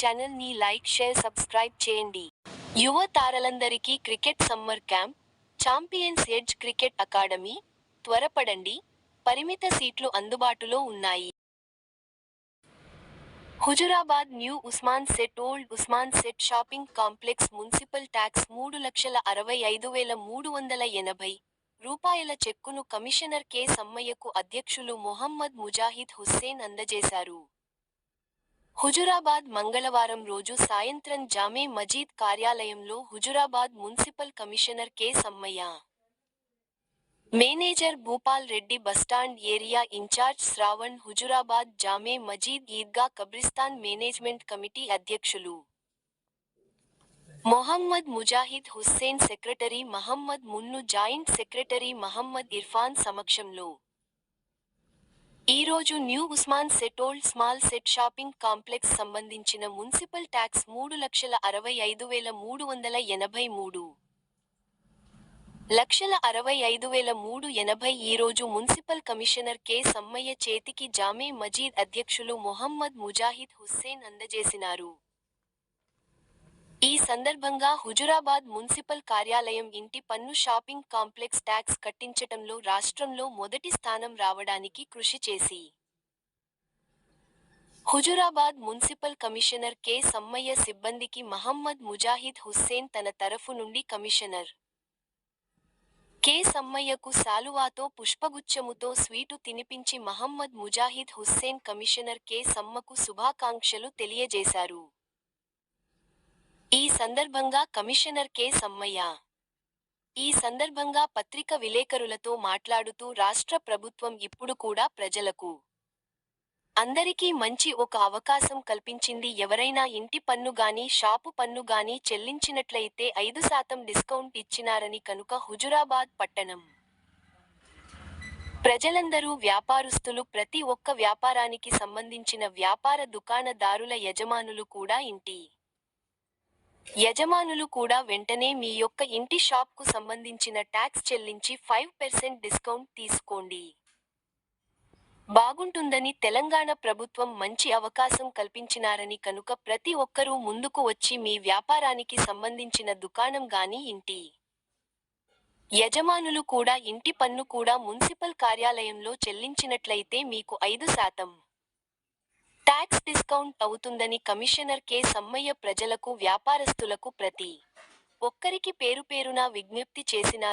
ఛానల్ని like share subscribe చేయండి. యువ తారలందరికీ cricket summer camp champions edge cricket academy త్వరపడండి. పరిమిత సీట్లు అందుబాటులో ఉన్నాయి. Huzurabad new Osman set old Osman set shopping complex municipal tax మూడు లక్షల అరవై ఐదు వేల మూడు వందల ఎనభై రూపాయల చెక్కును కమిషనర్ కె. సమ్మయ్యకు అధ్యక్షులు మొహమ్మద్ ముజాహిద్ హుస్సేన్ అందజేశారు. హుజురాబాద్ మంగళవారం రోజు సాయంత్రం జామే మజీద్ కార్యాలయంలో Huzurabad municipal commissioner K. Sammaiah. Manager Bhupal Reddy bus stand area incharge Sravan Huzurabad Jama Masjid Eidgah కబ్రిస్తాన్ management committee అధ్యక్షులు. Mohammed Mujahid Hussain secretary Mohammed Munnu joint secretary Mohammed Irfan సమక్షంలో ఈరోజు new Osman set old small set shopping complex సంబంధించిన municipal tax మూడు లక్షల అరవై ఐదు వేల మూడు వందల ఎనభై మూడు. లక్షల అరవై ఐదు వేల మూడు ఎనభై ఈరోజు మున్సిపల్ కమిషనర్ కె. సమ్మయ్య చేతికి జామే మజీద్ అధ్యక్షులు మొహమ్మద్ ముజాహిద్ హుస్సేన్ అందజేసినారు. సందర్భంగా హుజురాబాద్ మున్సిపల్ కార్యాలయం ఇంటి పన్ను షాపింగ్ కాంప్లెక్స్ ట్యాక్స్ కట్టించటంలో రాష్ట్రంలో మొదటి స్థానం రావడానికి కృషి చేసి. Huzurabad municipal commissioner K. Sammaiah సిబ్బందికి మహమ్మద్ ముజాహిద్ హుస్సేన్ తన తరఫు నుండి కమిషనర్. కె. సమ్మయ్యకు శాలువాతో పుష్పగుచ్చముతో స్వీటు తినిపించి మహమ్మద్ ముజాహిద్ హుస్సేన్ కమిషనర్ కె. సమ్మకు శుభాకాంక్షలు తెలియజేశారు. ఈ సందర్భంగా కమిషనర్ కె. సమ్మయ్య ఈ సందర్భంగా పత్రిక విలేకరులతో మాట్లాడుతూ రాష్ట్ర ప్రభుత్వం ఇప్పుడు కూడా ప్రజలకు అందరికీ మంచి ఒక అవకాశం కల్పించింది. ఎవరైనా ఇంటి పన్ను గాని షాపు పన్ను గాని చెల్లించినట్లయితే ఐదు శాతం డిస్కౌంట్ ఇచ్చినారని కనుక హుజురాబాద్ పట్టణం ప్రజలందరూ వ్యాపారస్తులు. ప్రతి ఒక్క వ్యాపారానికి సంబంధించిన వ్యాపార దుకాణదారుల యజమానులు కూడా ఇంటి యజమానులు కూడా వెంటనే మీ యొక్క ఇంటి షాప్కు సంబంధించిన ట్యాక్స్ చెల్లించి ఫైవ్ పర్సెంట్ డిస్కౌంట్ తీసుకోండి. బాగుంటుందని తెలంగాణ ప్రభుత్వం మంచి అవకాశం కల్పించినారని కనుక ప్రతి ఒక్కరూ ముందుకు వచ్చి మీ వ్యాపారానికి సంబంధించిన దుకాణం గాని ఇంటి యజమానులు కూడా ఇంటి పన్ను కూడా మున్సిపల్ కార్యాలయంలో చెల్లించినట్లయితే మీకు ఐదు శాతం. ట్యాక్స్ డిస్కౌంట్ అవుతుందని కమిషనర్ కె. సమ్మయ్య ప్రజలకు వ్యాపారస్తులకు ప్రతి ఒక్కరికి పేరు పేరునా విజ్ఞప్తి చేసినారు.